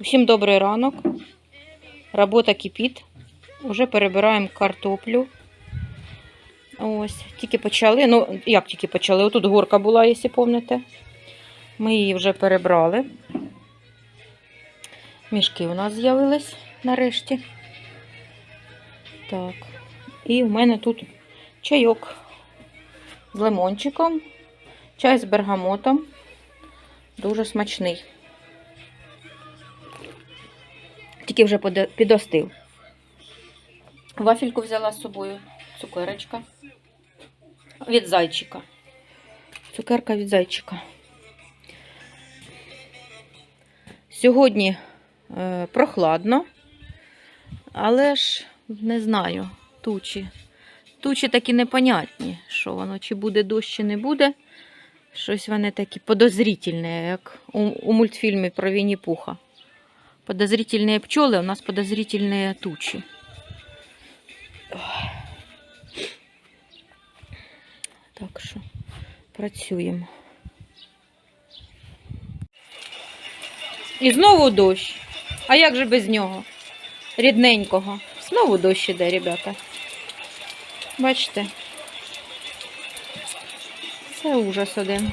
Усім добрий ранок. Робота кипить. Уже перебираємо картоплю. Ось, тільки почали. Ну, як тільки почали? Отут горка була, якщо пам'ятаєте. Ми її вже перебрали. Мішки у нас з'явились нарешті. Так. І в мене тут чайок з лимончиком, чай з бергамотом. Дуже смачний. Тільки вже підостив. Вафельку взяла з собою. Цукерочка. Від зайчика. Цукерка від зайчика. Сьогодні е, прохладно, але ж не знаю, тучі. Тучі такі непонятні, що воно, чи буде дощ, чи не буде. Щось вони такі подозрительні, як у, у мультфільмі про Вінні Пуха. Подозрительные пчелы, у нас подозрительные тучи. Ой. Так що працюємо. І знову дощ. А як же без нього? Рідненького. Знову дощ іде, ребята. Бачите? Це ужас один.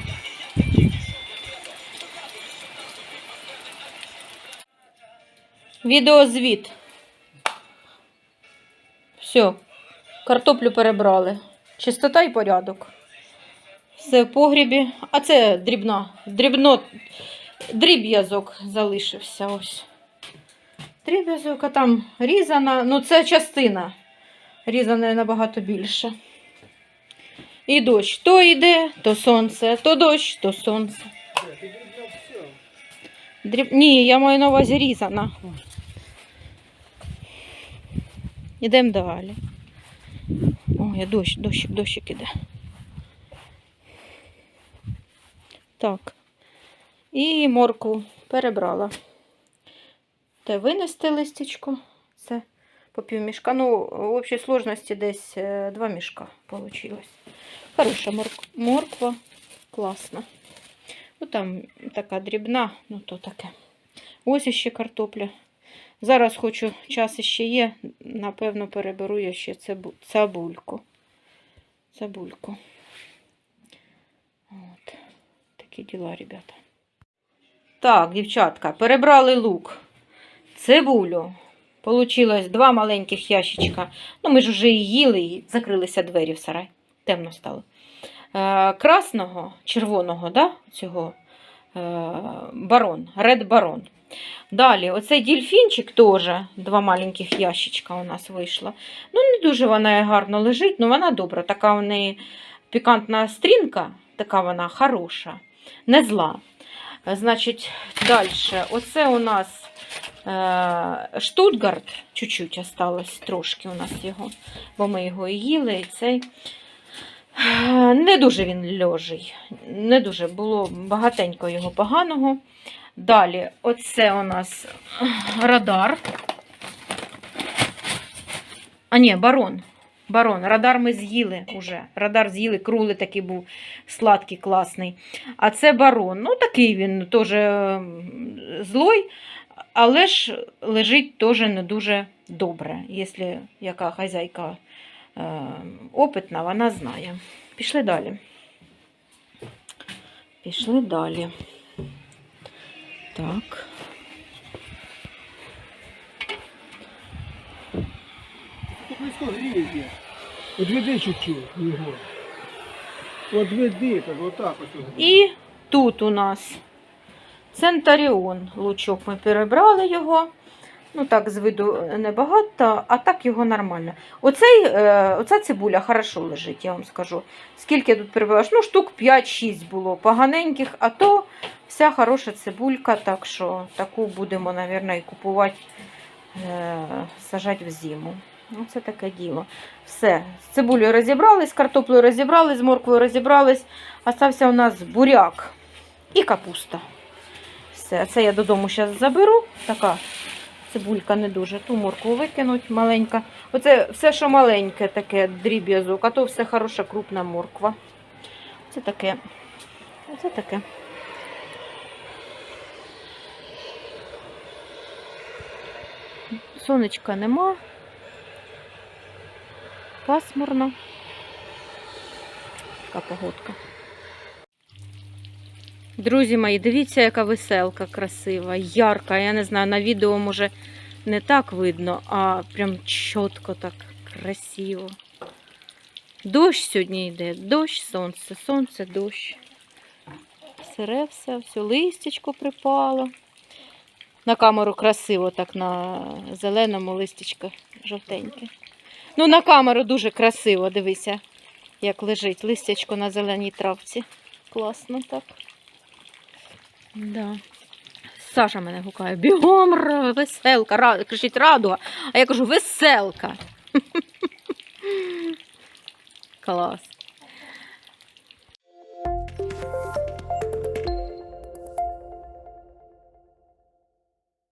Відеозвіт. Все. Картоплю перебрали. Чистота і порядок. Все в погрібі. А це дрібна. Дрібно. Дріб'язок залишився ось. Дріб'язок, а там різана. Ну, це частина. Різана набагато більше. І дощ. То йде, то сонце, то дощ, то сонце. Дріб... Ні, я маю на увазі різана. Ідемо далі. Ой, дощ, дощик, дощик іде. Так. І моркву перебрала. Те винести листячко. Це по півмішка. Ну, в общій сложності десь е, два мішка вийшло. Хороша морк- морква. Класна. Ну, там така дрібна, ну то таке. Ось іще картопля. Зараз хочу, час іще є, напевно, переберу я ще цибу, цибульку. От. Такі діла, ребята. Так, дівчатка, перебрали лук, цибулю. Получилось два маленьких ящичка. Ну, ми ж вже і їли, і закрилися двері в сарай. Темно стало. Е, красного, червоного, да, цього е, барон, ред барон. Далі, оцей дільфінчик теж два маленьких ящичка у нас вийшло. Ну, не дуже вона гарно лежить, але вона добра. Така в неї пікантна стрінка, така вона хороша, не зла. Значить, далі, оце у нас е, Штутгарт, чуть-чуть осталось трошки у нас його, бо ми його і їли, і цей. Е, Не дуже він льожий, не дуже було багатенько його поганого. Далі, оце у нас радар. А ні, барон. Барон. Радар ми з'їли уже. Радар з'їли, круглий такий був сладкий, класний. А це барон. Ну, такий він теж ем, злой, але ж лежить теж не дуже добре. Якщо яка хазяйка е, опитна, вона знає. Пішли далі. Пішли далі. Так. Близько гріє. Одведи чуть-чуть його. Одведи, так отак ось. І тут у нас Центаріон лучок. Ми перебрали його. Ну так, з виду небагато, а так його нормально. Оцей, е, оця цибуля хорошо лежить, я вам скажу. Скільки я тут перебрала? Ну, штук 5-6 було поганеньких, а то вся хороша цибулька, так що таку будемо, мабуть, і купувати, е, сажати в зиму. Оце таке діло. Все, з цибулею розібрались, з картоплею розібрались, з морквою розібрались. Остався у нас буряк і капуста. Все, це я додому зараз заберу. Така цибулька не дуже. Ту моркву викинуть маленька. Оце все, що маленьке, таке дріб'язок, а то все хороша крупна морква. Це таке. Оце таке. сонечка нема. Пасмурно. Така погодка. Друзі мої, дивіться, яка веселка красива, ярка. Я не знаю, на відео може не так видно, а прям чітко так красиво. Дощ сьогодні йде, дощ, сонце, сонце, дощ. Сире все, все, листячко припало. На камеру красиво, так на зеленому листячко жовтеньке. Ну, на камеру дуже красиво, дивися, як лежить листячко на зеленій травці. Класно так. Да. Саша мене гукає. Бігом, веселка, ра... кричить радуга. А я кажу, веселка. Клас.